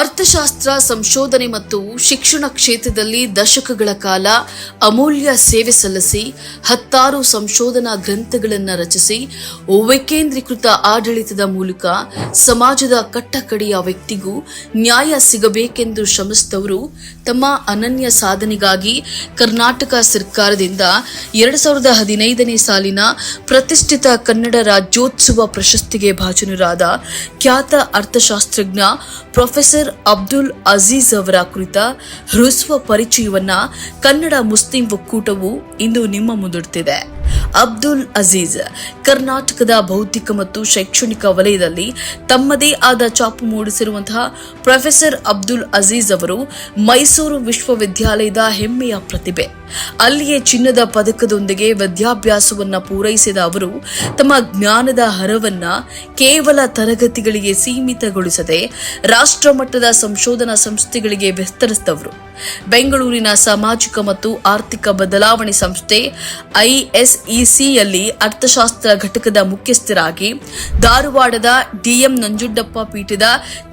ಅರ್ಥಶಾಸ್ತ್ರ, ಸಂಶೋಧನೆ ಮತ್ತು ಶಿಕ್ಷಣ ಕ್ಷೇತ್ರದಲ್ಲಿ ದಶಕಗಳ ಕಾಲ ಅಮೂಲ್ಯ ಸೇವೆ ಸಲ್ಲಿಸಿ, ಹತ್ತಾರು ಸಂಶೋಧನಾ ಗ್ರಂಥಗಳನ್ನು ರಚಿಸಿ ವಿಕೇಂದ್ರೀಕೃತ ಆಡಳಿತದ ಮೂಲಕ ಸಮಾಜದ ಕಟ್ಟಕಡೆಯ ವ್ಯಕ್ತಿಗೂ ನ್ಯಾಯ ಸಿಗಬೇಕೆಂದು ಶ್ರಮಿಸಿದವರು ತಮ್ಮ ಅನನ್ಯ ಸಾಧನೆಗಾಗಿ ಕರ್ನಾಟಕ ಸರ್ಕಾರದಿಂದ ಎರಡು ಸಾವಿರದ ಹದಿನೈದನೇ ಸಾಲಿನ ಪ್ರತಿಷ್ಠಿತ ಕನ್ನಡ ರಾಜ್ಯೋತ್ಸವ ಪ್ರಶಸ್ತಿಗೆ ಭಾಜನರಾದ ಖ್ಯಾತ ಅರ್ಥಶಾಸ್ತ್ರಜ್ಞ ಪ್ರೊಫೆಸರ್ ಅಬ್ದುಲ್ ಅಜೀಜ್ ಅವರ ಕುರಿತ ಹೃಸ್ವ ಪರಿಚಯವನ್ನ ಕನ್ನಡ ಮುಸ್ಲಿಂ ಒಕ್ಕೂಟವು ಇಂದು ನಿಮ್ಮ ಮುಂದಿಡುತ್ತಿದೆ ಅಬ್ದುಲ್ ಅಜೀಜ್. ಕರ್ನಾಟಕದ ಭೌತಿಕ ಮತ್ತು ಶೈಕ್ಷಣಿಕ ವಲಯದಲ್ಲಿ ತಮ್ಮದೇ ಆದ ಚಾಪು ಮೂಡಿಸಿರುವಂತಹ ಪ್ರೊಫೆಸರ್ ಅಬ್ದುಲ್ ಅಜೀಜ್ ಅವರು ಮೈಸೂರು ವಿಶ್ವವಿದ್ಯಾಲಯದ ಹೆಮ್ಮೆಯ ಪ್ರತಿಭೆ. ಅಲ್ಲಿಯೇ ಚಿನ್ನದ ಪದಕದೊಂದಿಗೆ ವಿದ್ಯಾಭ್ಯಾಸವನ್ನ ಪೂರೈಸಿದ ಅವರು ತಮ್ಮ ಜ್ಞಾನದ ಹರವನ್ನ ಕೇವಲ ತರಗತಿಗಳಿಗೆ ಸೀಮಿತಗೊಳಿಸದೆ ರಾಷ್ಟ್ರಮಟ್ಟದ ಸಂಶೋಧನಾ ಸಂಸ್ಥೆಗಳಿಗೆ ವಿಸ್ತರಿಸಿದವರು. ಬೆಂಗಳೂರಿನ ಸಾಮಾಜಿಕ ಮತ್ತು ಆರ್ಥಿಕ ಬದಲಾವಣೆ ಸಂಸ್ಥೆ ಐಎಸ್ಇಸಿಯಲ್ಲಿ ಅರ್ಥಶಾಸ್ತ್ರ ಘಟಕದ ಮುಖ್ಯಸ್ಥರಾಗಿ, ಧಾರವಾಡದ ಡಿಎಂ ನಂಜುಂಡಪ್ಪ ಪೀಠದ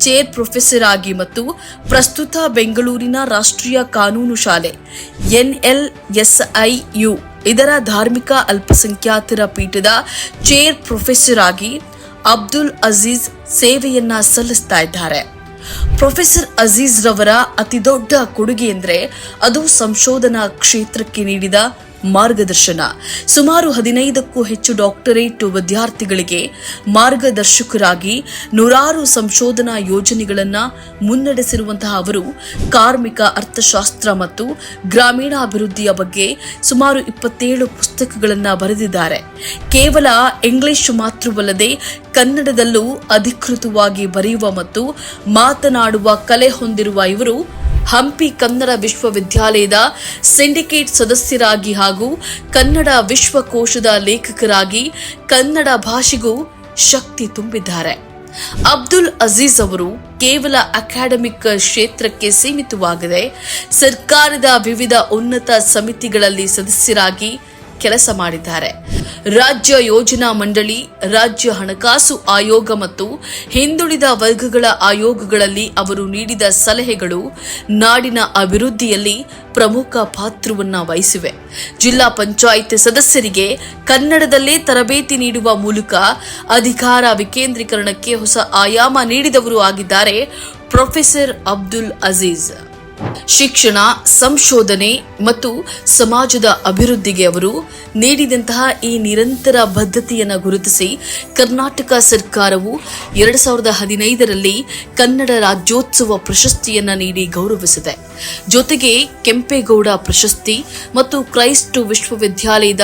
ಚೇರ್ ಪ್ರೊಫೆಸರ್ ಆಗಿ ಮತ್ತು ಪ್ರಸ್ತುತ ಬೆಂಗಳೂರಿನ ರಾಷ್ಟ್ರೀಯ ಕಾನೂನು ಶಾಲೆ, ಎನ್ಎಲ್ಎಸ್ಐಯು ಇದರ ಧಾರ್ಮಿಕ ಅಲ್ಪಸಂಖ್ಯಾತರ ಪೀಠದ ಚೇರ್ ಪ್ರೊಫೆಸರ್ ಆಗಿ ಅಬ್ದುಲ್ ಅಜೀಜ್ ಸೇವೆಯನ್ನ ಸಲ್ಲಿಸ್ತಾ ಇದ್ದಾರೆ. ಪ್ರೊಫೆಸರ್ ಅಜೀಜ್ ರವರ ಅತಿ ದೊಡ್ಡ ಕೊಡುಗೆ ಎಂದರೆ ಅದು ಸಂಶೋಧನಾ ಕ್ಷೇತ್ರಕ್ಕೆ ನೀಡಿದ ಮಾರ್ಗದರ್ಶನ. ಸುಮಾರು ಹದಿನೈದಕ್ಕೂ ಹೆಚ್ಚು ಡಾಕ್ಟರೇಟ್ ವಿದ್ಯಾರ್ಥಿಗಳಿಗೆ ಮಾರ್ಗದರ್ಶಕರಾಗಿ ನೂರಾರು ಸಂಶೋಧನಾ ಯೋಜನೆಗಳನ್ನು ಮುನ್ನಡೆಸಿರುವಂತಹ ಅವರು ಕಾರ್ಮಿಕ ಅರ್ಥಶಾಸ್ತ್ರ ಮತ್ತು ಗ್ರಾಮೀಣಾಭಿವೃದ್ಧಿಯ ಬಗ್ಗೆ ಸುಮಾರು ಇಪ್ಪತ್ತೇಳು ಪುಸ್ತಕಗಳನ್ನು ಬರೆದಿದ್ದಾರೆ. ಕೇವಲ ಇಂಗ್ಲಿಷ್ ಮಾತ್ರವಲ್ಲದೆ ಕನ್ನಡದಲ್ಲೂ ಅಧಿಕೃತವಾಗಿ ಬರೆಯುವ ಮತ್ತು ಮಾತನಾಡುವ ಕಲೆ ಹೊಂದಿರುವ ಇವರು ಹಂಪಿ ಕನ್ನಡ ವಿಶ್ವವಿದ್ಯಾಲಯದ ಸಿಂಡಿಕೇಟ್ ಸದಸ್ಯರಾಗಿ ಹಾಗೂ ಕನ್ನಡ ವಿಶ್ವಕೋಶದ ಲೇಖಕರಾಗಿ ಕನ್ನಡ ಭಾಷೆಗೂ ಶಕ್ತಿ ತುಂಬಿದ್ದಾರೆ. ಅಬ್ದುಲ್ ಅಜೀಜ್ ಅವರು ಕೇವಲ ಅಕಾಡೆಮಿಕ್ ಕ್ಷೇತ್ರಕ್ಕೆ ಸೀಮಿತವಾಗದೆ ಸರ್ಕಾರದ ವಿವಿಧ ಉನ್ನತ ಸಮಿತಿಗಳಲ್ಲಿ ಸದಸ್ಯರಾಗಿ ಕೆಲಸ ಮಾಡಿದ್ದಾರೆ. ರಾಜ್ಯ ಯೋಜನಾ ಮಂಡಳಿ, ರಾಜ್ಯ ಹಣಕಾಸು ಆಯೋಗ ಮತ್ತು ಹಿಂದುಳಿದ ವರ್ಗಗಳ ಆಯೋಗಗಳಲ್ಲಿ ಅವರು ನೀಡಿದ ಸಲಹೆಗಳು ನಾಡಿನ ಅಭಿವೃದ್ಧಿಯಲ್ಲಿ ಪ್ರಮುಖ ಪಾತ್ರವನ್ನ ವಹಿಸಿವೆ. ಜಿಲ್ಲಾ ಪಂಚಾಯತ್ ಸದಸ್ಯರಿಗೆ ಕನ್ನಡದಲ್ಲೇ ತರಬೇತಿ ನೀಡುವ ಮೂಲಕ ಅಧಿಕಾರ ವಿಕೇಂದ್ರೀಕರಣಕ್ಕೆ ಹೊಸ ಆಯಾಮ ನೀಡಿದವರು ಆಗಿದ್ದಾರೆ ಪ್ರೊಫೆಸರ್ ಅಬ್ದುಲ್ ಅಜೀಜ್. ಶಿಕ್ಷಣ, ಸಂಶೋಧನೆ ಮತ್ತು ಸಮಾಜದ ಅಭಿವೃದ್ಧಿಗೆ ಅವರು ನೀಡಿದಂತಹ ಈ ನಿರಂತರ ಬದ್ಧತೆಯನ್ನು ಗುರುತಿಸಿ ಕರ್ನಾಟಕ ಸರ್ಕಾರವು ಎರಡು ಸಾವಿರದ ಹದಿನೈದರಲ್ಲಿ ಕನ್ನಡ ರಾಜ್ಯೋತ್ಸವ ಪ್ರಶಸ್ತಿಯನ್ನು ನೀಡಿ ಗೌರವಿಸಿದೆ. ಜೊತೆಗೆ ಕೆಂಪೇಗೌಡ ಪ್ರಶಸ್ತಿ ಮತ್ತು ಕ್ರೈಸ್ಟ್ ವಿಶ್ವವಿದ್ಯಾಲಯದ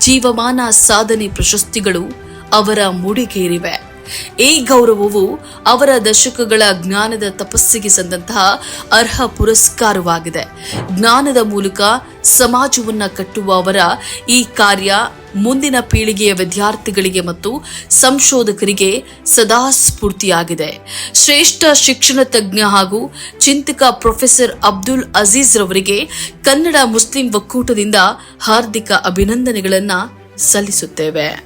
ಜೀವಮಾನ ಸಾಧನೆ ಪ್ರಶಸ್ತಿಗಳು ಅವರ ಮುಡಿಗೇರಿವೆ. ಈ ಗೌರವವು ಅವರ ದಶಕಗಳ ಜ್ಞಾನದ ತಪಸ್ಸಿಗೆ ಸಂದಂತಹ ಅರ್ಹ ಪುರಸ್ಕಾರವಾಗಿದೆ. ಜ್ಞಾನದ ಮೂಲಕ ಸಮಾಜವನ್ನ ಕಟ್ಟುವ ಅವರ ಈ ಕಾರ್ಯ ಮುಂದಿನ ಪೀಳಿಗೆಯ ವಿದ್ಯಾರ್ಥಿಗಳಿಗೆ ಮತ್ತು ಸಂಶೋಧಕರಿಗೆ ಸದಾ ಸ್ಫೂರ್ತಿಯಾಗಿದೆ. ಶ್ರೇಷ್ಠ ಶಿಕ್ಷಣ ತಜ್ಞ ಹಾಗೂ ಚಿಂತಕ ಪ್ರೊಫೆಸರ್ ಅಬ್ದುಲ್ ಅಜೀಜ್ ರವರಿಗೆ ಕನ್ನಡ ಮುಸ್ಲಿಂ ಒಕ್ಕೂಟದಿಂದ ಹಾರ್ದಿಕ ಅಭಿನಂದನೆಗಳನ್ನು ಸಲ್ಲಿಸುತ್ತೇವೆ.